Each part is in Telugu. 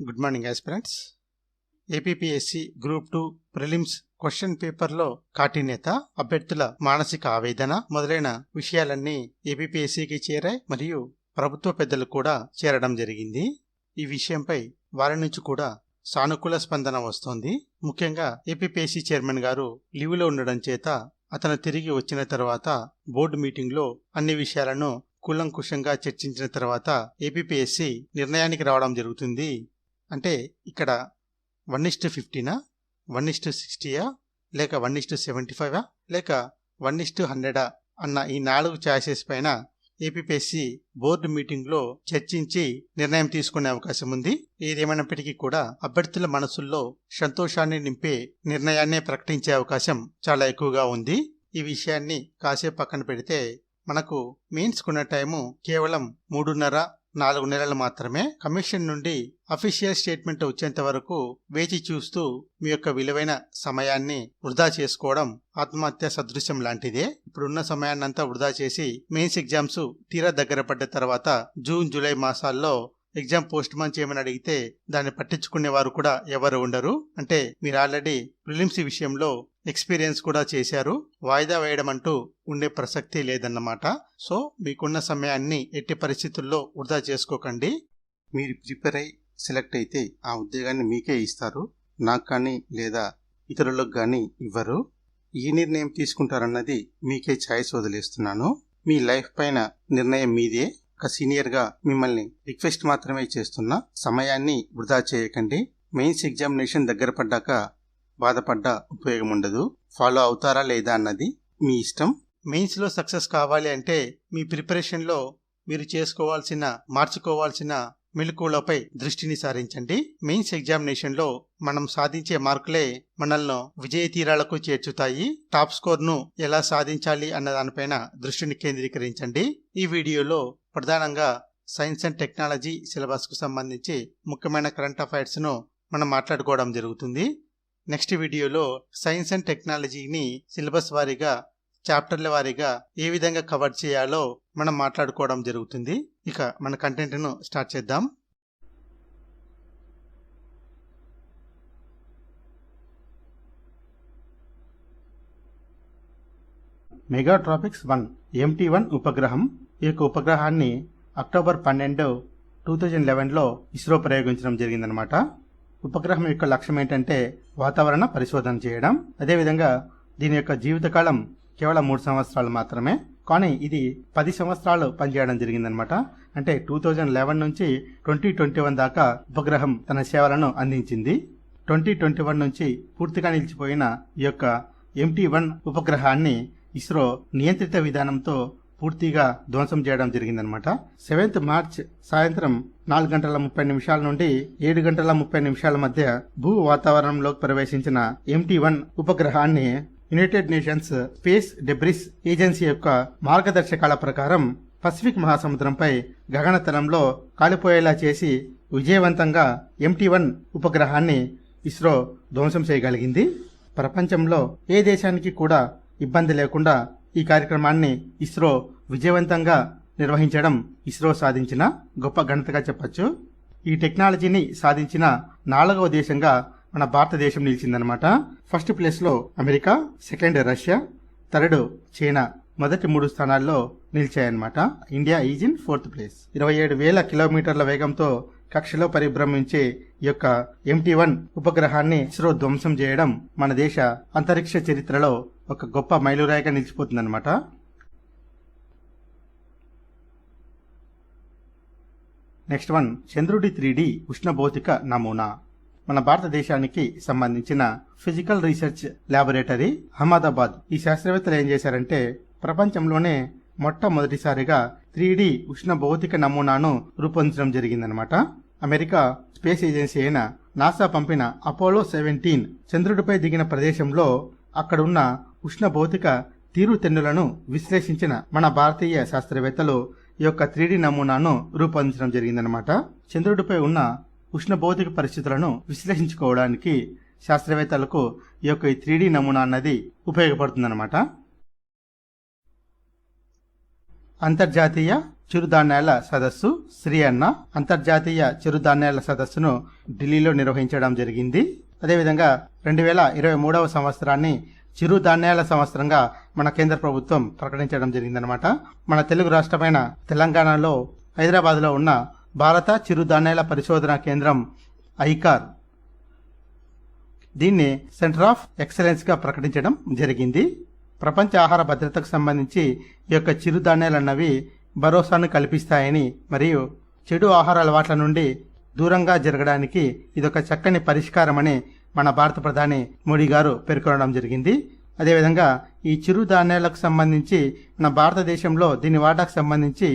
Good morning aspirants APSC group two prelims question పేపర్లో కాఠిన్యత అభ్యర్థుల మానసిక ఆవేదన మొదలైన విషయాలన్నీ ఏపీఎస్సికి చేరాయి మరియు ప్రభుత్వ పెద్దలు కూడా చేరడం జరిగింది ఈ విషయంపై వారి నుంచి కూడా సానుకూల స్పందన వస్తోంది ముఖ్యంగా ఏపీఎస్సి చైర్మన్ గారు లీవ్లో ఉండడం చేత అతను తిరిగి వచ్చిన తర్వాత బోర్డు మీటింగ్లో అన్ని విషయాలను కూలంకుషంగా చర్చించిన తర్వాత ఏపీపీఎస్సీ నిర్ణయానికి రావడం జరుగుతుంది. అంటే ఇక్కడ వన్ ఇస్టు ఫిఫ్టీనా? వన్ ఇస్టు సిక్స్టీయా? లేక వన్ ఇస్టు సెవెంటీ ఫైవా? లేక వన్ ఇస్టు హండ్రెడా? అన్న ఈ నాలుగు ఛాయిసెస్ పైన ఏపీపీఎస్సీ బోర్డు మీటింగ్లో చర్చించి నిర్ణయం తీసుకునే అవకాశం ఉంది. ఏదేమైనప్పటికీ కూడా అభ్యర్థుల మనసుల్లో సంతోషాన్ని నింపే నిర్ణయాన్నే ప్రకటించే అవకాశం చాలా ఎక్కువగా ఉంది. ఈ విషయాన్ని కాసేపు పక్కన పెడితే మనకు మెయిన్స్కున్న టైము కేవలం మూడున్నర నాలుగు నెలలు మాత్రమే. కమిషన్ నుండి అఫీషియల్ స్టేట్మెంట్ వచ్చేంత వరకు వేచి చూస్తూ మీ యొక్క విలువైన సమయాన్ని వృధా చేసుకోవడం ఆత్మహత్య సదృశ్యం లాంటిదే. ఇప్పుడున్న సమయాన్నంతా వృధా చేసి మెయిన్స్ ఎగ్జామ్స్ తీరా దగ్గర పడ్డ తర్వాత జూన్ జూలై మాసాల్లో ఎగ్జామ్ పోస్ట్ పోన్ చేయమని అడిగితే దాన్ని పట్టించుకునే వారు కూడా ఎవరు ఉండరు. అంటే మీరు ఆల్రెడీ ప్రిలిమ్స్ విషయంలో ఎక్స్పీరియన్స్ కూడా చేశారు. వాయిదా వేయడం అంటూ ఉండే ప్రసక్తి లేదన్నమాట. సో మీకున్న సమయాన్ని ఎట్టి పరిస్థితుల్లో వృధా చేసుకోకండి. మీరు ప్రిపేర్ అయి సెలెక్ట్ అయితే ఆ ఉద్యోగాన్ని మీకే ఇస్తారు. నాకు కానీ లేదా ఇతరులకు కానీ ఇవ్వరు. ఏ నిర్ణయం తీసుకుంటారన్నది మీకే ఛాయిస్ వదిలేస్తున్నాను. మీ లైఫ్ పైన నిర్ణయం మీదే. ఒక సీనియర్గా మిమ్మల్ని రిక్వెస్ట్ మాత్రమే చేస్తున్నా. సమయాన్ని వృధా చేయకండి. మెయిన్స్ ఎగ్జామినేషన్ దగ్గర పడ్డాక బాధపడ్డ ఉపయోగం ఉండదు. ఫాలో అవుతారా లేదా అన్నది మీ ఇష్టం. మెయిన్స్లో సక్సెస్ కావాలి అంటే మీ ప్రిపరేషన్లో మీరు చేసుకోవాల్సిన మార్చుకోవాల్సిన మెలకువలపై దృష్టిని సారించండి. మెయిన్స్ ఎగ్జామినేషన్లో మనం సాధించే మార్కులే మనల్ని విజయ తీరాలకు చేర్చుతాయి. టాప్ స్కోర్ను ఎలా సాధించాలి అన్న దానిపైన దృష్టిని కేంద్రీకరించండి. ఈ వీడియోలో ప్రధానంగా సైన్స్ అండ్ టెక్నాలజీ సిలబస్కు సంబంధించి ముఖ్యమైన కరెంట్ అఫైర్స్ను మనం మాట్లాడుకోవడం జరుగుతుంది. నెక్స్ట్ వీడియోలో సైన్స్ అండ్ టెక్నాలజీని సిలబస్ వారీగా చాప్టర్ల వారీగా ఏ విధంగా కవర్ చేయాలో మనం మాట్లాడుకోవడం జరుగుతుంది. ఇక మన కంటెంట్ను స్టార్ట్ చేద్దాం. మెగాట్రాపిక్స్ వన్ ఎంటీ వన్ ఉపగ్రహం. ఈ యొక్క ఉపగ్రహాన్ని అక్టోబర్ పన్నెండు టూ థౌజండ్ లెవెన్లో ఇస్రో ప్రయోగించడం జరిగిందనమాట ఉపగ్రహం యొక్క లక్ష్యం ఏంటంటే వాతావరణ పరిశోధన చేయడం. అదేవిధంగా దీని యొక్క జీవితకాలం కేవలం మూడు సంవత్సరాలు మాత్రమే. కానీ ఇది పది సంవత్సరాలు పనిచేయడం జరిగిందనమాట. అంటే టూ థౌజండ్ లెవెన్ నుంచి ట్వంటీ ట్వంటీ వన్ దాకా ఉపగ్రహం తన సేవలను అందించింది. ట్వంటీ ట్వంటీ వన్ నుంచి పూర్తిగా నిలిచిపోయిన ఈ యొక్క ఎంటీ వన్ ఉపగ్రహాన్ని ఇస్రో నియంత్రిత విధానంతో పూర్తిగా ధ్వంసం చేయడం జరిగిందనమాట. సెవెంత్ మార్చ్ సాయంత్రం నాలుగు గంటల ముప్పై నిమిషాల నుండి ఏడు గంటల ముప్పై నిమిషాల మధ్య భూ వాతావరణంలోకి ప్రవేశించిన MT one ఉపగ్రహాన్ని united nations space debris agency యొక్క మార్గదర్శకాల ప్రకారం పసిఫిక్ మహాసముద్రంపై గగనతలంలో కాలిపోయేలా చేసి విజయవంతంగా ఎంటీ వన్ ఉపగ్రహాన్ని ఇస్రో ధ్వంసం చేయగలిగింది. ప్రపంచంలో ఏ దేశానికి కూడా ఇబ్బంది లేకుండా ఈ కార్యక్రమాన్ని ఇస్రో విజయవంతంగా నిర్వహించడం ఇస్రో సాధించిన గొప్ప ఘనతగా చెప్పచ్చు. ఈ టెక్నాలజీని సాధించిన నాలుగవ దేశంగా మన భారతదేశం నిలిచిందనమాట ఫస్ట్ ప్లేస్లో America second Russia third China. మొదటి మూడు స్థానాల్లో నిలిచాయన్నమాట. India is in fourth place ఇరవై ఏడు వేల కిలోమీటర్ల వేగంతో కక్షలో పరిభ్రమించే ఈ యొక్క ఎంటీ వన్ ఉపగ్రహాన్ని ఇస్రో ధ్వంసం చేయడం మన దేశ అంతరిక్ష చరిత్రలో ఒక గొప్ప మైలురాయిగా నిలిచిపోతుందన్నమాట. నెక్స్ట్ వన్ చంద్రుడి త్రీ డి ఉష్ణభౌతిక నమూనా. మన భారతదేశానికి సంబంధించిన ఫిజికల్ రీసెర్చ్ ల్యాబొరేటరీ అహ్మదాబాద్. ఈ శాస్త్రవేత్తలు ఏం చేశారంటే ప్రపంచంలోనే మొట్టమొదటిసారిగా త్రీ డి ఉష్ణ భౌతిక నమూనాను రూపొందించడం జరిగిందనమాట అమెరికా స్పేస్ ఏజెన్సీ అయిన నాసా పంపిన అపోలో సెవెంటీన్ చంద్రుడిపై దిగిన ప్రదేశంలో అక్కడున్న ఉష్ణ భౌతిక తీరుతెన్నులను విశ్లేషించిన మన భారతీయ శాస్త్రవేత్తలు ఈ యొక్క త్రీడీ నమూనాను రూపొందించడం జరిగిందనమాట చంద్రుడిపై ఉన్న ఉష్ణ భౌతిక పరిస్థితులను విశ్లేషించుకోవడానికి శాస్త్రవేత్తలకు ఈ యొక్క ఈ త్రీడీ నమూనా అన్నది ఉపయోగపడుతుందన్నమాట. అంతర్జాతీయ చిరుధాన్యాల సదస్సు శ్రీ అన్న అంతర్జాతీయ చిరుధాన్యాల సదస్సును ఢిల్లీలో నిర్వహించడం జరిగింది. అదేవిధంగా రెండు వేల ఇరవై మూడవ సంవత్సరాన్ని చిరుధాన్యాల సంవత్సరంగా మన కేంద్ర ప్రభుత్వం ప్రకటించడం జరిగిందనమాట మన తెలుగు రాష్ట్రమైన తెలంగాణలో హైదరాబాద్లో ఉన్న భారత చిరుధాన్యాల పరిశోధన కేంద్రం ఐకార్. దీన్ని సెంటర్ ఆఫ్ ఎక్సలెన్స్గా ప్రకటించడం జరిగింది. ప్రపంచ ఆహార భద్రతకు సంబంధించి ఈ యొక్క చిరుధాన్యాలు అన్నవి భరోసాను కల్పిస్తాయని మరియు చెడు ఆహార అలవాట్ల నుండి దూరంగా జరగడానికి ఇదొక చక్కని పరిష్కారమని మన భారత ప్రధాని మోడీ గారు పేర్కొనడం జరిగింది. అదేవిధంగా ఈ చిరుధాన్యాలకు సంబంధించి మన భారతదేశంలో దీని వాటాకు సంబంధించి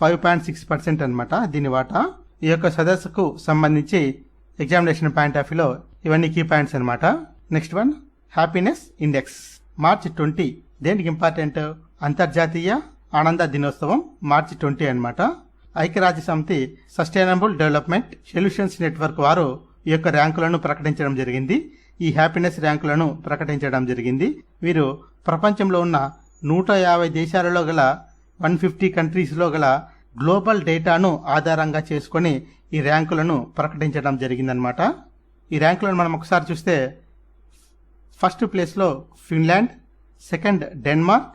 ఫైవ్ పాయింట్ సిక్స్ పర్సెంట్ అనమాట దీని వాటా. ఈ యొక్క సదస్సుకు సంబంధించి ఎగ్జామినేషన్ పాయింట్ ఆఫ్ వ్యూలో ఇవన్నీ కీ పాయింట్స్ అనమాట next one happiness index March twenty దేనికి ఇంపార్టెంట్ అంతర్జాతీయ ఆనంద దినోత్సవం మార్చి ట్వంటీ అనమాట ఐక్యరాజ్య సమితి సస్టైనబుల్ డెవలప్మెంట్ సొల్యూషన్స్ నెట్వర్క్ వారు ఈ యొక్క ర్యాంకులను ప్రకటించడం జరిగింది. ఈ హ్యాపీనెస్ ర్యాంకులను ప్రకటించడం జరిగింది. వీరు ప్రపంచంలో ఉన్న నూట యాభై దేశాలలో గల వన్ ఫిఫ్టీ కంట్రీస్లో గల గ్లోబల్ డేటాను ఆధారంగా చేసుకొని ఈ ర్యాంకులను ప్రకటించడం జరిగిందనమాట ఈ ర్యాంకులను మనం ఒకసారి చూస్తే ఫస్ట్ ప్లేస్లో Finland second Denmark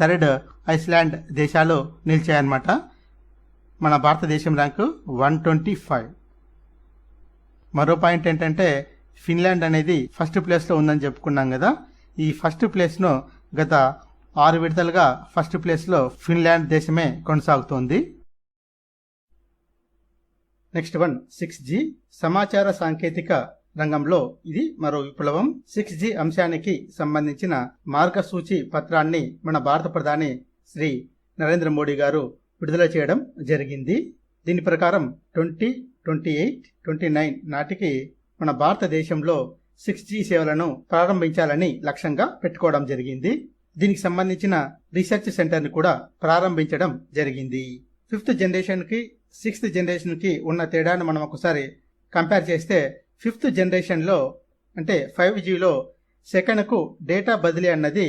third Iceland దేశాలు నిలిచాయన్నమాట. మన భారతదేశం ర్యాంకు వన్ ట్వంటీ ఫైవ్. మరో పాయింట్ ఏంటంటే ఫిన్లాండ్ అనేది ఫస్ట్ ప్లేస్లో ఉందని చెప్పుకున్నాం కదా. ఈ ఫస్ట్ ప్లేస్ను గత ఆరు విడతలుగా ఫస్ట్ ప్లేస్లో ఫిన్లాండ్ దేశమే కొనసాగుతోంది. నెక్స్ట్ వన్ సిక్స్ జీ సమాచార సాంకేతిక రంగంలో ఇది మరో విప్లవం. సిక్స్ జీ అంశానికి సంబంధించిన మార్గసూచి పత్రాన్ని మన భారత ప్రధాని శ్రీ నరేంద్ర మోడీ గారు విడుదల చేయడం జరిగింది. దీని ప్రకారం twenty twenty eight twenty nine నాటికి మన భారతదేశంలో సిక్స్ జీ సేవలను ప్రారంభించాలని లక్ష్యంగా పెట్టుకోవడం జరిగింది. దీనికి సంబంధించిన రీసెర్చ్ సెంటర్ని కూడా ప్రారంభించడం జరిగింది. ఫిఫ్త్ జనరేషన్కి సిక్స్త్ జనరేషన్కి ఉన్న తేడాను మనం ఒకసారి కంపేర్ చేస్తే ఫిఫ్త్ జనరేషన్లో అంటే ఫైవ్ జీలో సెకండ్కు డేటా బదిలీ అన్నది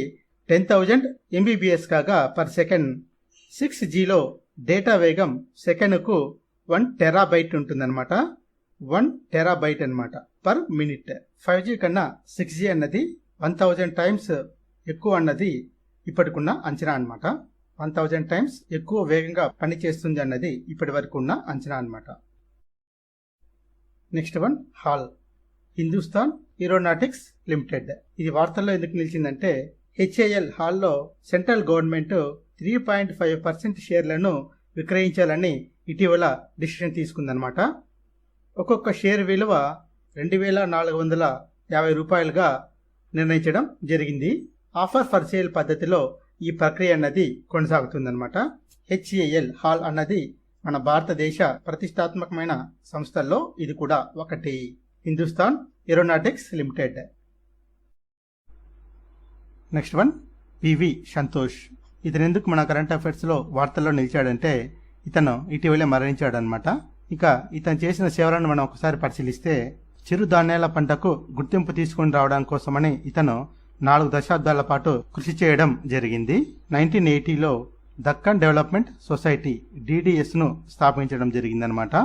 టెన్ థౌజండ్ ఎంబీబీఎస్ కాగా పర్ సెకండ్. సిక్స్ జీలో డేటా వేగం సెకండ్కు వన్ టెరాబైట్ ఉంటుందన్నమాట. వన్ టెరాబైట్ అనమాట పర్ మినిట్. ఫైవ్ జీ కన్నా సిక్స్ జీ అన్నది వన్ థౌజండ్ టైమ్స్ ఎక్కువ అన్నది ఇప్పటికున్న అంచనా అనమాట వన్ థౌజండ్ టైమ్స్ ఎక్కువ వేగంగా పనిచేస్తుంది అన్నది ఇప్పటి వరకు ఉన్న అంచనా అనమాట next one HAL. Hindustan aeronautics limited. ఇది వార్తల్లో ఎందుకు నిలిచిందంటే హెచ్ఏఎల్ హాల్లో central government three point five percent షేర్లను విక్రయించాలని ఇటీవల డిసిషన్ తీసుకుందనమాట ఒక్కొక్క షేర్ విలువ రెండు వేల నాలుగు వందల యాభై రూపాయలుగా నిర్ణయించడం జరిగింది. ఆఫర్ ఫర్ సేల్ పద్ధతిలో ఈ ప్రక్రియ అన్నది కొనసాగుతుందన్నమాట. హెచ్ఏఎల్ హాల్ అన్నది మన భారతదేశ ప్రతిష్టాత్మకమైన సంస్థల్లో ఇది కూడా ఒకటి. Hindustan aeronautics limited. Next one PV Santosh. ఇతను ఎందుకు మన కరెంట్ అఫైర్స్లో వార్తల్లో నిలిచాడంటే ఇతను ఇటీవలే మరణించాడనమాట ఇక ఇతను చేసిన సేవలను మనం ఒకసారి పరిశీలిస్తే చిరుధాన్యాల పంటకు గుర్తింపు తీసుకుని రావడం కోసమని ఇతను నాలుగు దశాబ్దాల పాటు కృషి చేయడం జరిగింది. నైన్టీన్ ఎయిటీలో దక్కన్ డెవలప్మెంట్ సొసైటీ డిడిఎస్ను స్థాపించడం జరిగిందనమాట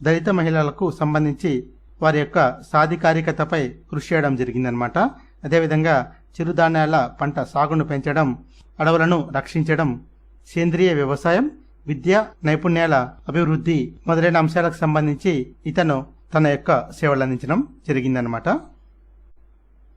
దళిత మహిళలకు సంబంధించి వారి యొక్క సాధికారికతపై కృషి చేయడం జరిగిందనమాట అదేవిధంగా చిరుధాన్యాల పంట సాగును పెంచడం అడవులను రక్షించడం సేంద్రియ వ్యవసాయం విద్య నైపుణ్యాల అభివృద్ధి మొదలైన అంశాలకు సంబంధించి ఇతను తన యొక్క సేవలు అందించడం జరిగిందనమాట